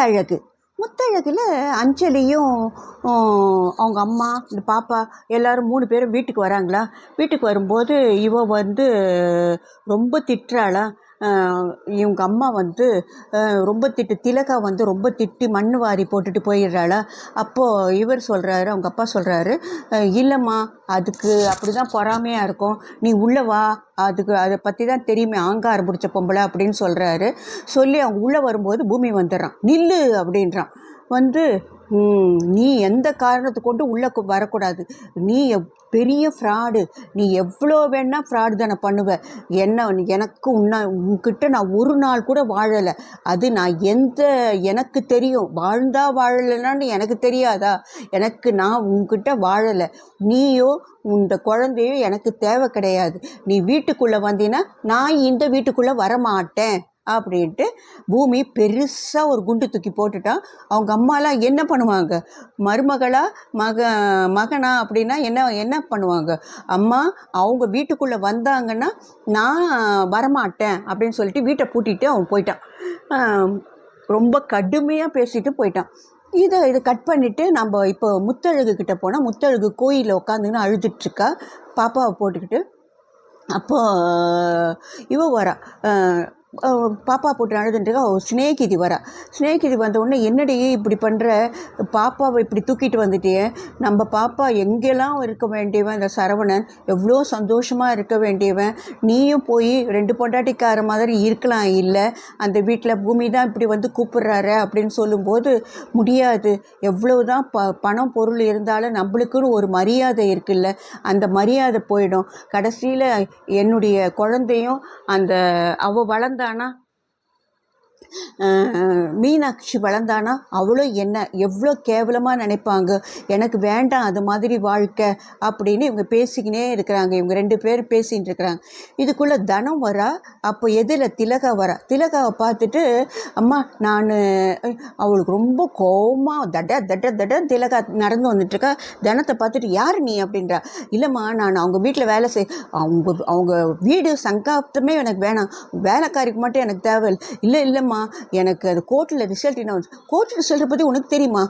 முத்தழகு. முத்தழகில் அஞ்சலியும் அவங்க அம்மா இந்த பாப்பா எல்லோரும் மூணு பேரும் வீட்டுக்கு வராங்களா? வீட்டுக்கு வரும்போது இவ வந்து ரொம்ப திட்டுறாளா? இவங்க அம்மா வந்து ரொம்ப திட்டு திலகா வந்து ரொம்ப திட்டி மண் வாரி போட்டுட்டு போயிடுறாளா? அப்போது இவர் சொல்கிறாரு அவங்க அப்பா சொல்கிறாரு இல்லைம்மா அதுக்கு அப்படி தான் பொறாமையாக இருக்கும். நீ உள்ளே வா அதுக்கு அதை பற்றி தான் தெரியுமே ஆங்காரம் பிடிச்ச பொம்பளை அப்படின்னு சொல்கிறாரு சொல்லி அவங்க உள்ளே வரும்போது பூமி வந்துடுறான். நில்லு அப்படின்றான். வந்து நீ எந்த காரணத்தை கொண்டு உள்ளே வரக்கூடாது. நீ பெரிய ஃப்ராடு நீ எவ்வளோ வேணால் ஃப்ராடு தானே பண்ணுவ. என்ன எனக்கு உன்ன உன்கிட்ட நான் ஒரு நாள் கூட வாழலை. அது நான் எந்த எனக்கு தெரியும். வாழ்ந்தா வாழலைன்னு எனக்கு தெரியாதா? எனக்கு நான் உன்கிட்ட வாழலை. நீயோ இந்த குழந்தையோ எனக்கு தேவை கிடையாது. நீ வீட்டுக்குள்ளே வந்தீன்னா நான் இந்த வீட்டுக்குள்ளே வரமாட்டேன். அப்படின்ட்டு பூமி பெருசாக ஒரு குண்டு தூக்கி போட்டுட்டான் அவங்க அம்மாலாம் என்ன பண்ணுவாங்க? மருமகளா மக மகனா அப்படின்னா என்ன என்ன பண்ணுவாங்க? அம்மா அவங்க வீட்டுக்குள்ளே வந்தாங்கன்னா நான் வரமாட்டேன் அப்படின்னு சொல்லிட்டு வீட்டை பூட்டிட்டு அவன் போயிட்டான். ரொம்ப கடுமையாக பேசிட்டு போயிட்டான். இதை இதை கட் பண்ணிவிட்டு நம்ம இப்போ முத்தழகு கிட்ட போனால் முத்தழகு கோயிலில் உட்காந்துன்னு அழுதுட்ருக்கா பாப்பாவை போட்டுக்கிட்டு அப்போ இவ வரா. பாப்பா போட்டு அழுதுன்றா ஸ்னேகிதி வரா. ஸ்னேகிதி வந்த உடனே என்னடையே இப்படி பண்ணுற பாப்பாவை இப்படி தூக்கிட்டு வந்துட்டியே. நம்ம பாப்பா எங்கெல்லாம் இருக்க வேண்டியவன் இந்த சரவணன்? எவ்வளோ சந்தோஷமாக இருக்க வேண்டியவன்? நீயும் போய் ரெண்டு பொண்டாட்டிக்கார மாதிரி இருக்கலாம் இல்லை? அந்த வீட்டில் பூமி தான் இப்படி வந்து கூப்பிடுறாரு அப்படின்னு சொல்லும்போது முடியாது. எவ்வளோ தான் ப பணம் பொருள் இருந்தாலும் நம்மளுக்குன்னு ஒரு மரியாதை இருக்குல்ல. அந்த மரியாதை போயிடும். கடைசியில் என்னுடைய குழந்தையும் அந்த அவ வளர்ந்தானா அஹ், மீனாட்சி வளர்ந்தானா? அவ்வளோ என்ன? எவ்வளோ கேவலமாக நினைப்பாங்க? எனக்கு வேண்டாம் அது மாதிரி வாழ்க்கை அப்படின்னு இவங்க பேசிக்கினே இருக்கிறாங்க. இவங்க ரெண்டு பேர் பேசிகிட்டு இருக்கிறாங்க. இதுக்குள்ளே தனம் வரா? அப்போ எதில் திலகா வரா? திலகாவை பார்த்துட்டு அம்மா நான் அவளுக்கு ரொம்ப கோபமாக தட தட தட திலகா நடந்து வந்துட்டுருக்கா. தனத்தை பார்த்துட்டு யார் நீ? அப்படின்றா. இல்லைம்மா நான் அவங்க வீட்டில் வேலை செய் அவங்க அவங்க வீடு சங்காப்தமே எனக்கு வேணாம். வேலைக்காரிக்கு மட்டும் எனக்கு தேவை இல்லை இல்லைம்மா எனக்கு அது கோர்ட்டில் ரிசல்ட் என்ன வந்து கோர்ட் ரிசல்ட்டை பற்றி உனக்கு தெரியுமா?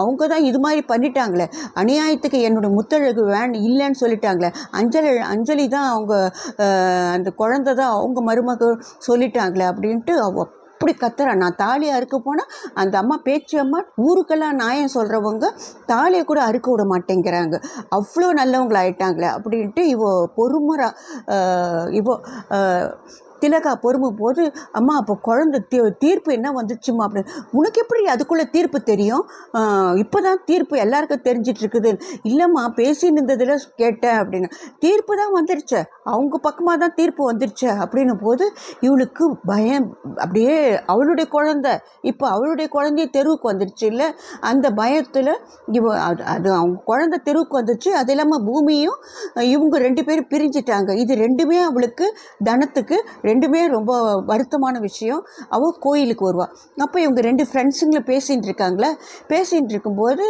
அவங்க தான் இது மாதிரி பண்ணிட்டாங்களே. அநியாயத்துக்கு என்னோட முத்தழகு வேன் இல்லைன்னு சொல்லிட்டாங்களே. அஞ்சலி அஞ்சலி தான் அவங்க அந்த குழந்தை தான் அவங்க மருமக சொல்லிட்டாங்களே அப்படின்ட்டு அவ அப்படி கத்துறா. நான் தாலியை அறுக்க போனால் அந்த அம்மா பேச்சு அம்மா ஊருக்கெல்லாம் நியாயம் சொல்கிறவங்க தாலியை கூட அறுக்க விட மாட்டேங்கிறாங்க. அவ்வளோ நல்லவங்களாயிட்டாங்களே அப்படின்ட்டு இவோ பொறுமுறை இவோ திலகா பொறுமை போது அம்மா அப்போ குழந்தை தீ தீர்ப்பு என்ன வந்துச்சுமா அப்படின்னு உனக்கு எப்படி அதுக்குள்ளே தீர்ப்பு தெரியும்? இப்போ தான் தீர்ப்பு எல்லாருக்கும் தெரிஞ்சிட்ருக்குது. இல்லைம்மா பேசின்னு இருந்ததில் கேட்டேன் அப்படின்னு. தீர்ப்பு தான் வந்துருச்சு. அவங்க பக்கமாக தான் தீர்ப்பு வந்துருச்சு அப்படின்னும் போது இவளுக்கு பயம். அப்படியே அவளுடைய குழந்தை இப்போ அவளுடைய குழந்தைய தெருவுக்கு வந்துருச்சு இல்லை? அந்த பயத்தில் இவ அது அது அவங்க குழந்தை தெருவுக்கு வந்துச்சு. அது இல்லாமல் பூமியும் இவங்க ரெண்டு பேரும் பிரிஞ்சிட்டாங்க. இது ரெண்டுமே அவளுக்கு தனத்துக்கு ரெண்டுமே ரொம்ப வருத்தமான விஷயம். அவள் கோயிலுக்கு வருவாள் அப்போ இவங்க ரெண்டு ஃப்ரெண்ட்ஸுங்களும் பேசிகிட்டு இருக்காங்களே? பேசிகிட்டு இருக்கும்போது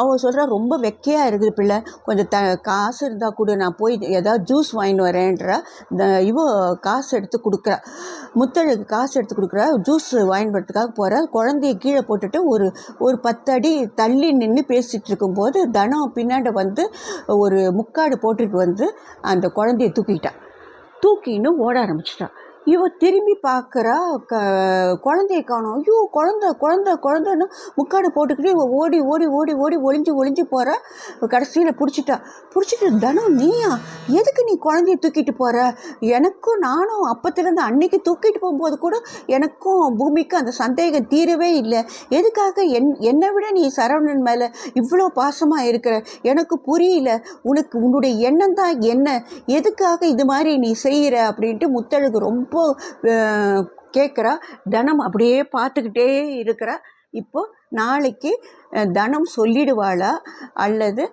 அவள் சொல்கிறா ரொம்ப வெக்கையாக இருக்குது பிள்ளை. கொஞ்சம் த காசு இருந்தால் கூட. நான் போய் ஏதாவது ஜூஸ் வாங்கிட்டு வரேன்றா. இந்த இவ காசு எடுத்து கொடுக்குறா. முத்தழகு காசு எடுத்து கொடுக்குறா. ஜூஸ் வாங்கிட்டு வரதுக்காக போகிறா குழந்தைய கீழே போட்டுட்டு ஒரு ஒரு பத்து அடி தள்ளி நின்று பேசிகிட்டு இருக்கும்போது தனம் பின்னாடி வந்து ஒரு முக்காடு போட்டுட்டு வந்து அந்த குழந்தைய தூக்கிட்டா தூக்கின்னு ஓட ஆரம்பிச்சிட்டா இவ திரும்பி பார்க்குறா க குழந்தைய காணோம். ஐயோ குழந்த குழந்த குழந்தைன்னு முக்காடு போட்டுக்கிட்டு இவ ஓடி ஓடி ஓடி ஓடி ஒளிஞ்சு ஒளிஞ்சு போகிறா கடைசியில் பிடிச்சிட்டா. பிடிச்சிட்டு தனம் நீயா? எதுக்கு நீ குழந்தைய தூக்கிட்டு போகிற எனக்கும் நானும் அப்பத்துலேருந்து அன்னைக்கு தூக்கிட்டு போகும்போது கூட எனக்கும் பூமிக்கும் அந்த சந்தேகம் தீரவே இல்லை. எதுக்காக என் என்னை விட நீ சரவணன் மேலே இவ்வளோ பாசமாக இருக்கிற? எனக்கு புரியல. உனக்கு உன்னுடைய எண்ணம் தான் என்ன? எதுக்காக இது மாதிரி நீ செய்கிற அப்படின்ட்டு முத்தழகு ரொம்ப கேட்குறா தனம் அப்படியே பார்த்துக்கிட்டே இருக்கிறா. இப்போ நாளைக்கு தனம் சொல்லிடுவாளா? அல்லது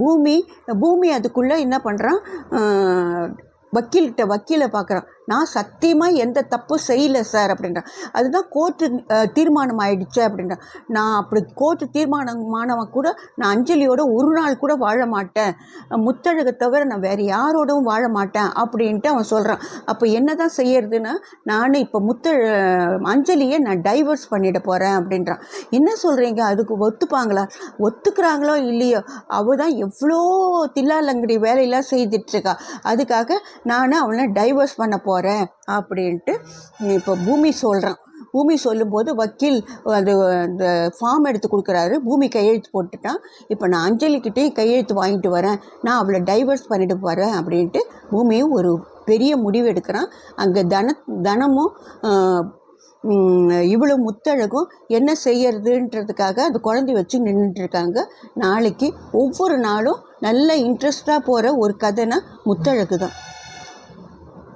பூமி பூமி அதுக்குள்ளே என்ன பண்ணுறான் வக்கீல்கிட்ட வக்கீலை பார்க்குறான். நான் சத்தியமாக எந்த தப்பும் செய்யலை சார் அப்படின்றான். அதுதான் கோர்ட்டு தீர்மானம் ஆயிடுச்சு அப்படின்றான். நான் அப்படி கோர்ட்டு தீர்மானமானவன் கூட நான் அஞ்சலியோட ஒரு நாள் கூட வாழ மாட்டேன். முத்தழகை தவிர நான் வேறு யாரோடவும் வாழ மாட்டேன் அப்படின்ட்டு அவன் சொல்கிறான் அப்போ என்ன தான் செய்யறதுன்னா நான் இப்போ முத்த அஞ்சலியை நான் டைவர்ஸ் பண்ணிட போகிறேன் அப்படின்றான். என்ன சொல்கிறீங்க அதுக்கு ஒத்துப்பாங்களா? ஒத்துக்கிறாங்களோ இல்லையோ? அவள் தான் எவ்வளோ தில்லாலங்கடி வேலையெல்லாம் செய்துட்ருக்கா அதுக்காக நான் அவனை டைவர்ஸ் பண்ண போகிறேன் அப்படின்ட்டு இப்போ பூமி சொல்கிறான் பூமி சொல்லும்போது வக்கீல் அது அந்த ஃபார்ம் எடுத்து கொடுக்குறாரு. பூமி கையெழுத்து போட்டுட்டான். இப்போ நான் அஞ்சலிக்கிட்டேயும் கையெழுத்து வாங்கிட்டு வரேன். நான் அவளை டைவர்ஸ் பண்ணிட்டு போகிறேன் அப்படின்ட்டு பூமியும் ஒரு பெரிய முடிவு எடுக்கிறான். அங்கே தன தனமும் இவ்வளோ முத்தழகும் என்ன செய்யறதுன்றதுக்காக அந்த குழந்தை வச்சு நின்றுட்டு இருக்காங்க நாளைக்கு ஒவ்வொரு நாளும் நல்ல இன்ட்ரெஸ்டாக போகிற ஒரு கதைனா முத்தழகு தான்